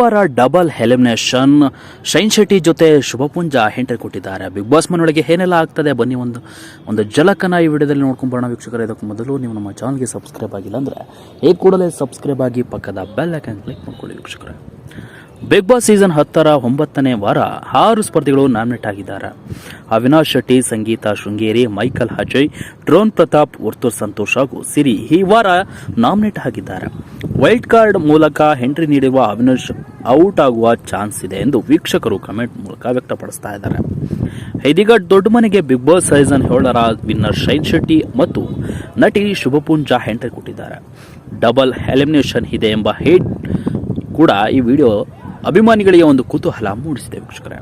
ವಾರ double elimination Shine Shetty ಜೊತೆ Shubha Poonja entry ಕೊಟ್ಟಿದ್ದಾರೆ ಬಿಗ್ ಬಾಸ್ ಮನೆಯೊಳಗೆ ಏನೆಲ್ಲ ಆಗ್ತದೆ? ಬನ್ನಿ ಒಂದು ಒಂದು ಜಲಕನ ಈ ವಿಡಿಯೋದಲ್ಲಿ ನೋಡ್ಕೊಂಡು ಬರೋಣ. ವೀಕ್ಷಕರೇ, ಇದಕ್ಕೆ ಮೊದಲು ನೀವು ನಮ್ಮ ಚಾನಲ್ಗೆ ಸಬ್ಸ್ಕ್ರೈಬ್ ಆಗಿಲ್ಲ ಅಂದರೆ, ಈ ಕೂಡಲೇ ಸಬ್ಸ್ಕ್ರೈಬ್ ಆಗಿ ಪಕ್ಕದ ಬೆಲ್ ಐಕನ್ ಕ್ಲಿಕ್ ಮಾಡ್ಕೊಳ್ಳಿ ವೀಕ್ಷಕರೇ. ಬಿಗ್ ಬಾಸ್ ಸೀಸನ್ ಹತ್ತರ ಒಂಬತ್ತನೇ ವಾರ ಆರು ಸ್ಪರ್ಧಿಗಳು ನಾಮಿನೇಟ್ ಆಗಿದ್ದಾರೆ. ಅವಿನಾಶ್ ಶೆಟ್ಟಿ, ಸಂಗೀತ ಶೃಂಗೇರಿ, ಮೈಕಲ್ ಅಜಯ್, ಡ್ರೋನ್ ಪ್ರತಾಪ್, ವರ್ತೂರ್ ಸಂತೋಷ್ ಹಾಗೂ ಸಿರಿ ಈ ವಾರ ನಾಮಿನೇಟ್ ಆಗಿದ್ದಾರೆ. ವೈಲ್ಡ್ ಕಾರ್ಡ್ ಮೂಲಕ ಎಂಟ್ರಿ ನೀಡಿರುವ ಅವಿನಾಶ್ ಔಟ್ ಆಗುವ ಚಾನ್ಸ್ ಇದೆ ಎಂದು ವೀಕ್ಷಕರು ಕಮೆಂಟ್ ಮೂಲಕ ವ್ಯಕ್ತಪಡಿಸ್ತಾ ಇದ್ದಾರೆ. ಇದೀಗ ದೊಡ್ಡ ಮನೆಗೆ ಬಿಗ್ ಬಾಸ್ ಸೀಸನ್ ಏಳರ ವಿನ್ನರ್ ಶೈನ್ ಶೆಟ್ಟಿ ಮತ್ತು ನಟಿ ಶುಭಪುಂಜ ಎಂಟ್ರಿ ಕೊಟ್ಟಿದ್ದಾರೆ. ಡಬಲ್ ಎಲಿಮಿನೇಷನ್ ಇದೆ ಎಂಬ ಹೇಟ್ ಕೂಡ ಈ ವಿಡಿಯೋ ಅಭಿಮಾನಿಗಳಿಗೆ ಒಂದು ಕುತೂಹಲ ಮೂಡಿಸಿದೆ ವೀಕ್ಷಕರೇ.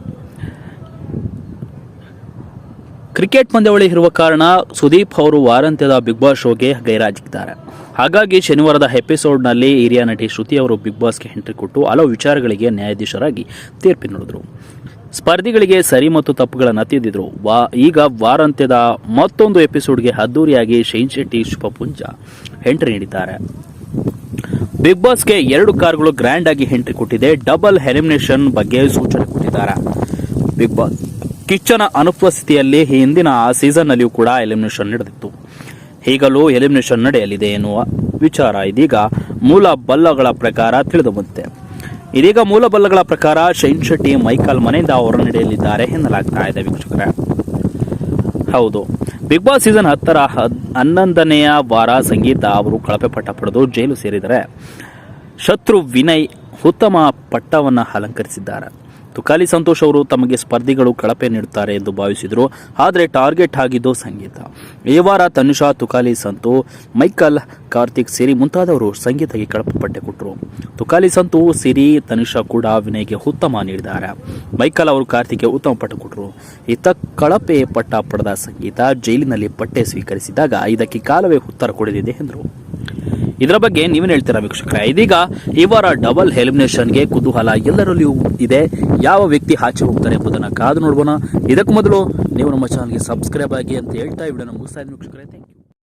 ಕ್ರಿಕೆಟ್ ಪಂದ್ಯಾವಳಿ ಇರುವ ಕಾರಣ ಸುದೀಪ್ ಅವರು ವಾರಾಂತ್ಯದ ಬಿಗ್ ಬಾಸ್ ಶೋಗೆ ಗೈರಾಜಿದ್ದಾರೆ ಹಾಗಾಗಿ ಶನಿವಾರದ ಎಪಿಸೋಡ್ನಲ್ಲಿ ಹಿರಿಯ ನಟಿ ಶ್ರುತಿ ಅವರು ಬಿಗ್ ಬಾಸ್ಗೆ ಎಂಟ್ರಿ ಕೊಟ್ಟು ಹಲವು ವಿಚಾರಗಳಿಗೆ ನ್ಯಾಯಾಧೀಶರಾಗಿ ತೀರ್ಪು ನೀಡಿದರು. ಸ್ಪರ್ಧಿಗಳಿಗೆ ಸರಿ ಮತ್ತು ತಪ್ಪುಗಳನ್ನು ತಿದ್ದಿದ್ರು. ವಾ, ಈಗ ವಾರಾಂತ್ಯದ ಮತ್ತೊಂದು ಎಪಿಸೋಡ್ಗೆ ಅದ್ದೂರಿಯಾಗಿ ಶೈನ್ ಶೆಟ್ಟಿ ಶುಭಪುಂಜ ಎಂಟ್ರಿ ನೀಡಿದ್ದಾರೆ. ಬಿಗ್ ಬಾಸ್ಗೆ ಎರಡು ಕಾರ್ಗಳು ಗ್ರ್ಯಾಂಡ್ ಆಗಿ ಎಂಟ್ರಿ ಕೊಟ್ಟಿದೆ. ಡಬಲ್ ಎಲಿಮಿನೇಷನ್ ಬಗ್ಗೆ ಸೂಚನೆ ಕೊಟ್ಟಿದ್ದಾರೆ. ಬಿಗ್ ಬಾಸ್ ಕಿಚ್ಚನ ಅನುಪಸ್ಥಿತಿಯಲ್ಲಿ ಹಿಂದಿನ ಸೀಸನ್ನಲ್ಲಿಯೂ ಕೂಡ ಎಲಿಮಿನೇಷನ್ ನಡೆದಿತ್ತು. ಈಗಲೂ ಎಲಿಮಿನೇಷನ್ ನಡೆಯಲಿದೆ ಎನ್ನುವ ವಿಚಾರ ಇದೀಗ ಮೂಲ ಬಲ್ಲಗಳ ಪ್ರಕಾರ ತಿಳಿದು ಇದೀಗ ಮೂಲ ಬಲ್ಲಗಳ ಪ್ರಕಾರ ಶೈನ್ ಶೆಟ್ಟಿ, ಮೈಕಲ್ ಮನೆಯಿಂದ ಅವರು ನಡೆಯಲಿದ್ದಾರೆ ಎನ್ನಲಾಗ್ತಾ ಇದೆ ವೀಕ್ಷಕರೇ. ಹೌದು. ಬಿಗ್ ಬಾಸ್ ಸೀಸನ್ ಹತ್ತರ ಹನ್ನೊಂದನೆಯ ವಾರ ಸಂಗೀತ ಅವರು ಕಳಪೆ ಪಟ್ಟ ಪಡೆದು ಜೈಲು ಸೇರಿದರೆ ಶತ್ರು ವಿನಯ್ ಉತ್ತಮ ಪಟ್ಟವನ್ನು ಅಲಂಕರಿಸಿದ್ದಾರೆ. ತುಕಾಲಿ ಸಂತೋಷ್ ಅವರು ತಮಗೆ ಸ್ಪರ್ಧಿಗಳು ಕಳಪೆ ನೀಡುತ್ತಾರೆ ಎಂದು ಭಾವಿಸಿದರು. ಆದರೆ ಟಾರ್ಗೆಟ್ ಆಗಿದ್ದು ಸಂಗೀತ. ಈ ವಾರ ತನುಷಾ, ತುಕಾಲಿ ಸಂತು, ಮೈಕಲ್, ಕಾರ್ತಿಕ್ ಸಿರಿ ಮುಂತಾದವರು ಸಂಗೀತಕ್ಕೆ ಕಳಪೆ ಪಟ್ಟೆ ಕೊಟ್ಟರು. ತುಕಾಲಿ ಸಂತು ಸಿರಿ ತನುಷಾ ಕೂಡ ವಿನಯ್ಗೆ ಉತ್ತಮ ನೀಡಿದ್ದಾರೆ. ಮೈಕಲ್ ಅವರು ಕಾರ್ತಿಕ್ಗೆ ಉತ್ತಮ ಪಟ್ಟ ಕೊಟ್ಟರು. ಇತ್ತ ಕಳಪೆ ಪಟ್ಟ ಪಡೆದ ಸಂಗೀತ ಜೈಲಿನಲ್ಲಿ ಪಟ್ಟೆ ಸ್ವೀಕರಿಸಿದಾಗ ಇದಕ್ಕೆ ಕಾಲವೇ ಉತ್ತರ ಕೊಡಲಿದೆ ಎಂದರು. ಇದರ ಬಗ್ಗೆ ನೀವೇನು ಹೇಳ್ತೀರಾ ವೀಕ್ಷಕರೇ? ಇದೀಗ ಈ ವಾರ ಡಬಲ್ ಎಲಿಮಿನೇಷನ್ಗೆ ಕುತೂಹಲ ಎಲ್ಲರಲ್ಲಿಯೂ ಇದೆ. ಯಾವ ವ್ಯಕ್ತಿ ಆಚೆ ಹೋಗ್ತಾರೆ ಎಂಬುದನ್ನು ಕಾದು ನೋಡೋಣ ಇದಕ್ಕೂ ಮೊದಲು ನೀವು ನಮ್ಮ ಚಾನಲ್ಗೆ ಸಬ್ಸ್ಕ್ರೈಬ್ ಆಗಿ ಅಂತ ಹೇಳ್ತಾ ವಿಡಿಯೋನ ಮುಗಿಸ್ತಾ ಇದ್ದೀನಿ ವೀಕ್ಷಕರೇ. Thank you.